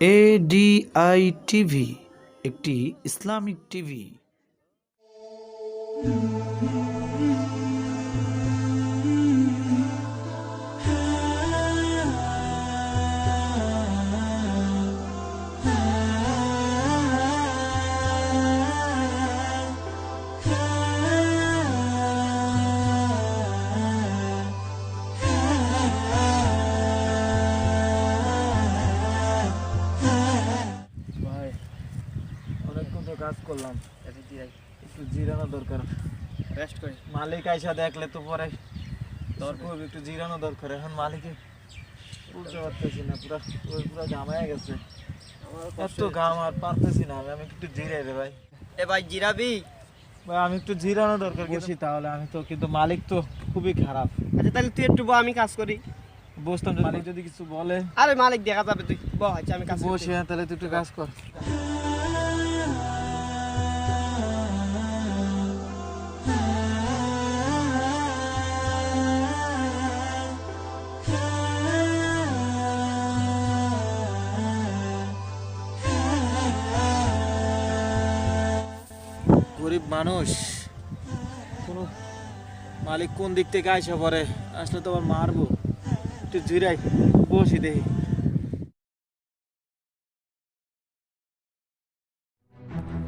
ADI TV একটি Islamic TV করলাম। একটু জিরানো দরকার। রেস্ট করি। মালিক আইসা দেখলে তো পরে দরকার। একটু জিরানো দরকার। এখন মালিকে উঠতে পারতেছি না পুরো পুরো পুরো গেছে। এত ঘাম আর পারতেছি না আমি একটু জিরাই রে ভাই। এ ভাই জিরাবি? ভাই আমি একটু জিরানো দরকার বসি তাহলে আমি তো কিন্তু মালিক তো খুবই খারাপ। আচ্ছা তাহলে তুই একটু আমি কাজ করি। বসতাম যদি মালিক যদি কিছু বলে আরে মালিক দেখা যাবে তুই। বহ আচ্ছা আমি কাজ বসে বসে হ্যাঁ, তাহলে তুই একটু কাজ কর। গরিব মানুষ। কোনো মালিক কোন দিক থেকে আইসা পরে আসলে তো আবার মারবো। একটু জিরাই বসি দেখি।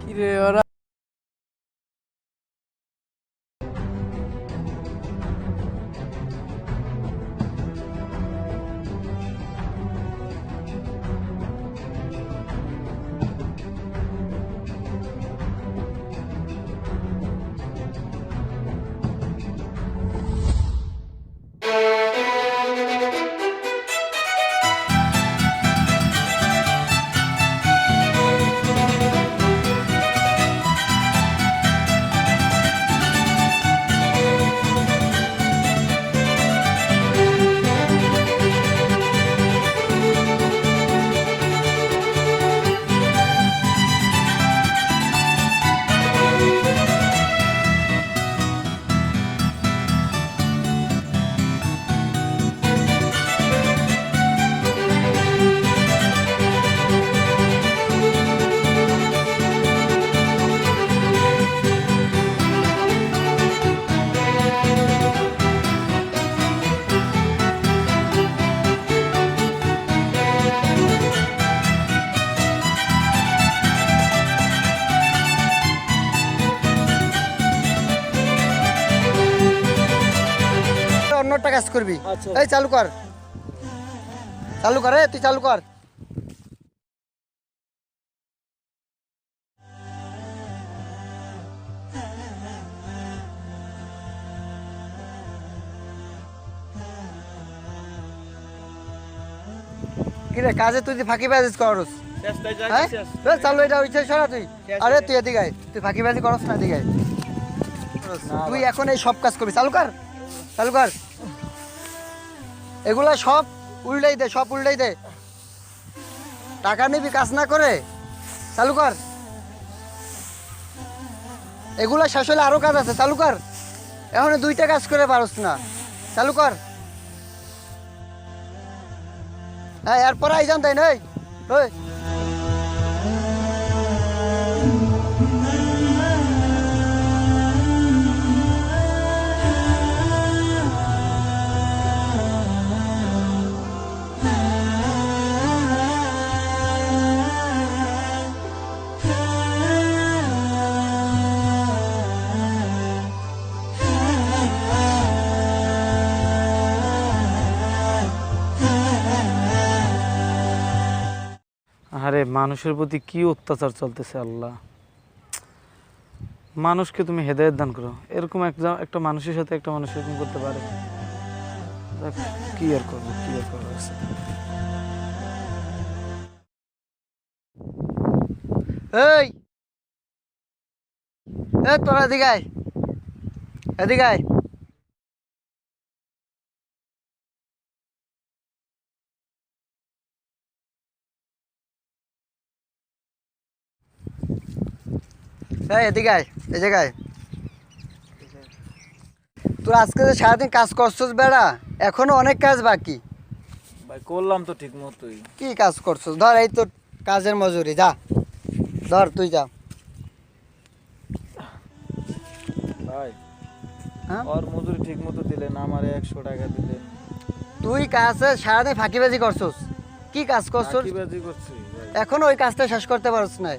কিরে ওরা? কাজ করবি? আচ্ছা। এই চালু কর। চালু কর তুই চালু কর। কিরে কাজে তুই করস। হ্যাঁ? চালু এটা হইছে সরা তুই। আরে তুই এদিকে আয়। তুই ফাঁকি বাজি করস না এদিকে তুই এখন এই সব কাজ করবি। চালু কর। চালু কর। এগুলা সব উল্টাই দে, সব উল্টাই দে। টাকা নিবি, কাজ না করে? চালু কর। এগুলা শেষ হলে আরও কাজ আছে, চালু কর। এখন দুইটা কাজ করে পারস না। চালু কর। হ্যাঁ এরপর আই যান তাই নয়? আরে মানুষের প্রতি কি অত্যাচার চলতেছে আল্লাহ? মানুষকে তুমি হেদায়ত দান করো। এরকম একটা একটা মানুষের সাথে একটা মানুষ এরকম করতে পারে। কি আর করব, কি আর করব এই! তোরা এদিকে এদিকে আয় এদিকে আয় এই জায়গায় তোর আজকে যে সারাদিন কাজ করছস বেড়া এখনও অনেক কাজ বাকি। ভাই করলাম তো ঠিক মতোই কি কাজ করছস? ধর এই তো কাজের মজুরি যা। ধর তুই যা। ভাই হ্যাঁ? ওর মজুরি ঠিক মতো দিলেন আমারে একশো টাকা দিলেন তুই কাজে সারাদিন ফাঁকিবাজি করছস? কি কাজ করছস? ফাঁকিবাজি করছি ভাই। এখন ওই কাজটা শেষ করতে পারছ না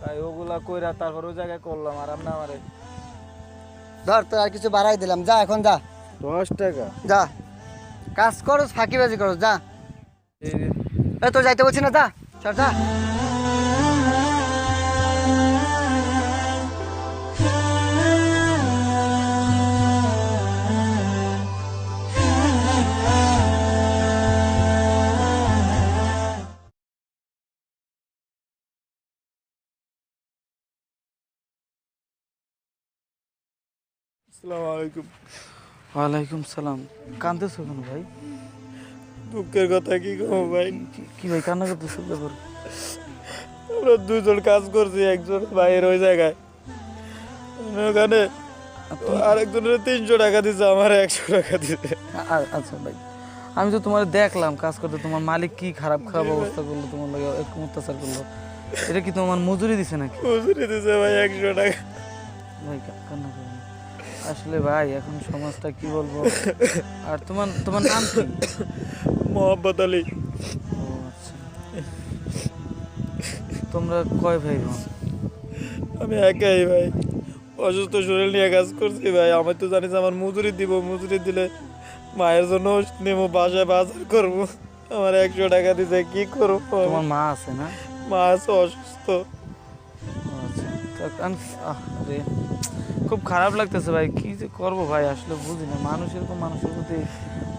ভাই ওগুলা কইরা তারপর ওই জায়গায় করলাম আর আমরা আমারে। ধর তো আর কিছু বাড়াই দিলাম যা এখন যা। দশ টাকা? যা। কাজ করো ফাঁকিবাজি করো যা। এই- এ তো যাইতে বলছি না যা চল যা। আসসালামু আলাইকুম। ওয়ালাইকুম সালাম। কাঁদতেছো কেন ভাই? দুঃখের কথা কি কম ভাই? কি- ভাই কান্না করতেছো ব্যাপার আমরা দুজন কাজ করছি একজন ভাইয়ের ওই জায়গায়। ওখানে আরেকজনের তিনশো টাকা দিছে আমার একশো টাকা দিছে। আচ্ছা ভাই আমি তো তোমার দেখলাম কাজ করতে তোমার মালিক কি খারাপ খারাপ অবস্থা করল তোমার লাগে এরকম অত্যাচার করল। এটা কি তোমার মজুরি দিছে নাকি? মজুরি দিছে ভাই একশো টাকা। ভাই কান্না। আসলে ভাই এখন সমাজটা কি বলব? আর তোমার তোমার নাম কি? মোহাম্মদ আলী। আচ্ছা। তোমরা কয় ভাই বোন আমি একাই ভাই। অসুস্থ শরীর নিয়ে কাজ করছি ভাই। আমি তো জানিস আমার মজুরি দিব। মজুরি দিলে মায়ের জন্য নেব বাসায় বাজার করব। আমার একশো টাকা দিছে কি করব? তোমার মা আছে না? মা আছে অসুস্থ। আচ্ছা। তা কান- আহ, রে খুব খারাপ লাগতেছে ভাই। কি যে করব ভাই? আসলে বুঝি না। মানুষ এরকম মানুষের প্রতি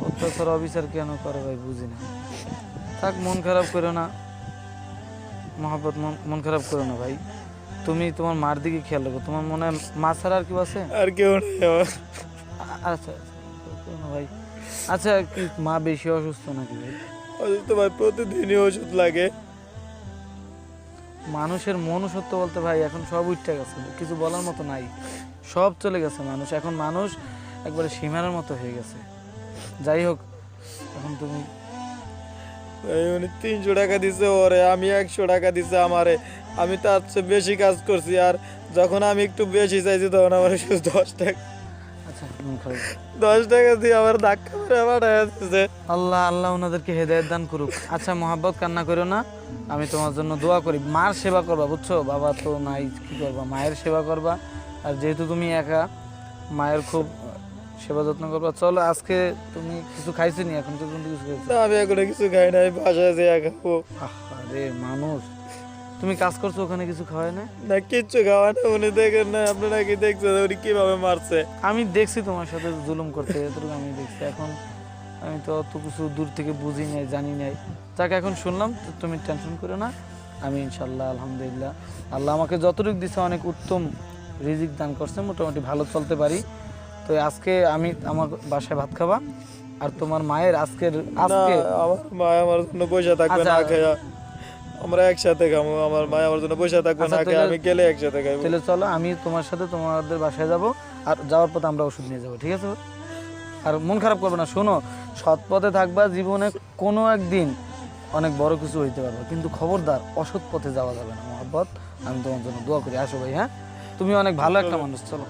অত্যাচার অবিচার কেন করে ভাই? বুঝি না। থাক মন খারাপ করো না। মহাব্বত মন খারাপ করো না ভাই। তুমি তোমার মার দিকে খেয়াল রাখো। তোমার মনে হয় মা ছাড়া আর কেউ আছে? আর কেউ আচ্ছা আচ্ছা। ভাই। আচ্ছা কি মা বেশি অসুস্থ নাকি ভাই? অসুস্থ ভাই প্রতিদিনই ওষুধ লাগে। মানুষের মনুষ্যত্ব বলতে ভাই এখন সব উঠতে গেছে। কিছু বলার মতো নাই। সব চলে গেছে মানুষ। এখন মানুষ একবারে সীমানার মতো হয়ে গেছে। যাই হোক এখন তুমি উনি তিনশো টাকা দিছে ওরে আমি একশো টাকা দিছে আমারে। আমি তার চেয়ে বেশি কাজ করছি আর যখন আমি একটু বেশি চাইছি তখন আমার শুধু দশ টাকা আচ্ছা দশ টাকা দিয়ে আমার ধাক্কা মেরে পাঠায় দিচ্ছে আল্লাহ আল্লাহ ওনাদেরকে হেদায়ত দান করুক। আচ্ছা মোহাব্বত কান্না করো না। আমি তোমার জন্য দোয়া করি। মার সেবা করবা বুঝছ? বাবা তো নাই কি করবা? মায়ের সেবা করবা। আর যেহেতু তুমি একা মায়ের খুব সেবা যত্ন করবা চলো আজকে তুমি কিছু খাইছো নি? এখন তো কিন্তু কিছু খাইছো। না, আমি এখনও কিছু খাই নাই বাসায় যেয়ে খাব। আরে মানুষ তুমি কাজ করছ ওখানে কিছু খাওয়ায় না না কিচ্ছু খাওয়া না উনি দেখেন না আপনারা কি দেখছেন উনি কীভাবে মারছে। আমি দেখছি তোমার সাথে জুলুম করতে এতটুকু আমি দেখছি। এখন আমি তো অত কিছু দূর থেকে বুঝি নাই জানি নাই। যাকে এখন শুনলাম তো তুমি টেনশন করো না। আমি ইনশাল্লাহ আলহামদুলিল্লাহ। আল্লাহ আমাকে যতটুকু দিছে অনেক উত্তম রিজিক দান করছে মোটামুটি ভালো চলতে পারি। তো আজকে আমি আমার বাসায় ভাত খাবা আর তোমার মায়ের আজকের আজকে আমার মা আমার জন্য পয়সা থাকবে না আচ্ছা। খাইয়া আমরা একসাথে খাব আমার মা আমার জন্য পয়সা থাকবে আচ্ছা, না খাই আমি গেলে একসাথে খাইবো। তাহলে চলো আমি তোমার সাথে তোমাদের বাসায় যাব আর যাওয়ার পথে আমরা ওষুধ নিয়ে যাব ঠিক আছে? আর মন খারাপ করবে না শোনো সৎ পথে থাকবা জীবনে কোনো একদিন অনেক বড় কিছু হইতে পারবে কিন্তু খবরদার অসৎ পথে যাওয়া যাবে না। মহব্বত আমি তোমার জন্য দোয়া করি। আসো ভাই হ্যাঁ? তুমি অনেক ভালো একটা মানুষ চলো।